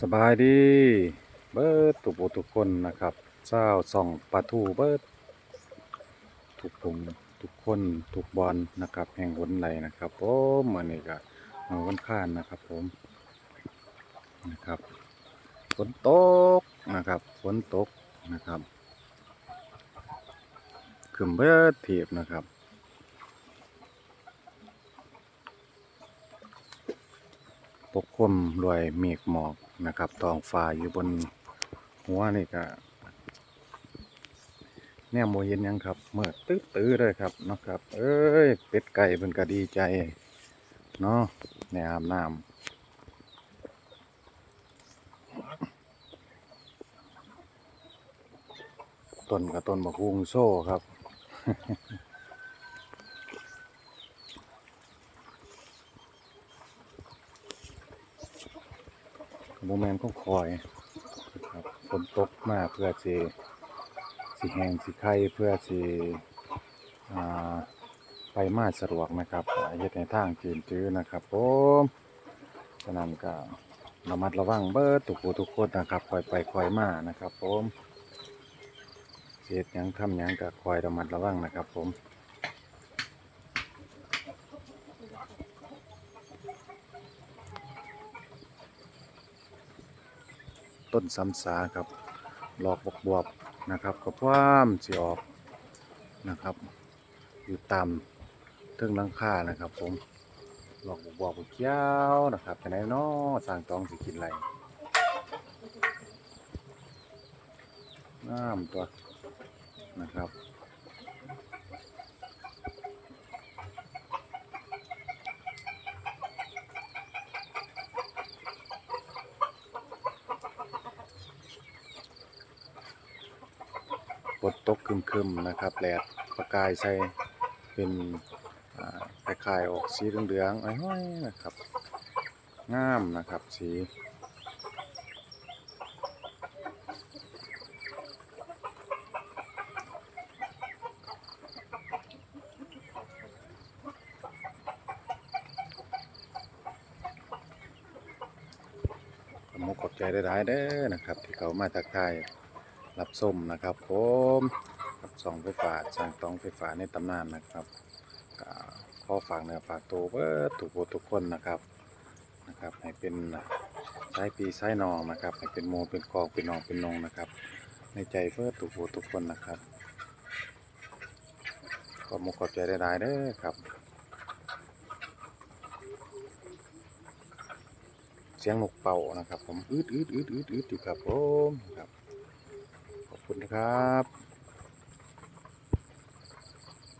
สบายดี เบิดทุกผู้ทุกคนนะครับเจ้าส่องปลาทูเบิดทุกผงทุกคนทุกบอลนะครับ แห่งหนไหลนะครับผมอันนี้ก็มาวันข้านนะครับผมนะครับฝนตกนะครับฝนตกนะครับขึ้นเบิดเทียบนะครับ ปกคลุมด้วยเมฆหมอกนะครับทองฟ้าอยู่บนหัวนี่ก็แนวโมเห็นยังครับเมื่อตื้อตื้อเลยครับนะครับ เอ้ยเป็ดไก่เป็นก็ดีใจเนาะในอาบน้ำต้นกับต้นมะฮุงโซ่ครับ โมเมนก็คอยครับฝนตกมาเพื่อสิสิแหงสิไข่เพื่อสิอ่าไปมาสะดวกนะครับเฮ็ดในทางจืนจื้อนะครับผมฉะนั้นก็ระมัดระวังเบิดทุกผู้ทุกคนนะครับคอยไปคอยมานะครับผมเฮ็ดยังทำยังก็คอยระมัดระวังนะครับผม ต้นซ้ำสาครับหลอกบกบวบนะครับกับความสีออกนะครับ อยู่ตามเทิงลังค่านะครับ ผมหลอกบกบวบกเกี้ยวนะครับแต่ไหนน้อสร้างตองสิกินไรน้ำตัวนะครับ ฝนตกคึมๆนะครับแดดประกายใส่เป็นอ่าคล้ายๆออกสีเหลืองๆอ้อยๆนะครับ งามนะครับสีขอบคุณขอบใจได้หลายๆเด้อนะครับ ที่เขามาทักทาย รับส้มนะครับผมกับสองไฟฟ้าสร้างต้องไฟฟ้าในตำนานนะครับก็ขอฝากเนื้อฝากตัวเบิดทุกผู้ทุกคนนะครับนะครับ ให้เป็นสายปีสายนองนะครับ ให้เป็นโมเป็นกองเป็นนองเป็นนงนะครับ ในใจเพื่อทุกผู้ทุกคนนะครับขอบคุณขอบใจได้ๆเด้อครับเสียงนกเป่านะครับผม อืดอืดอืดอืดอืดอยู่ครับผมครับ คุณครับ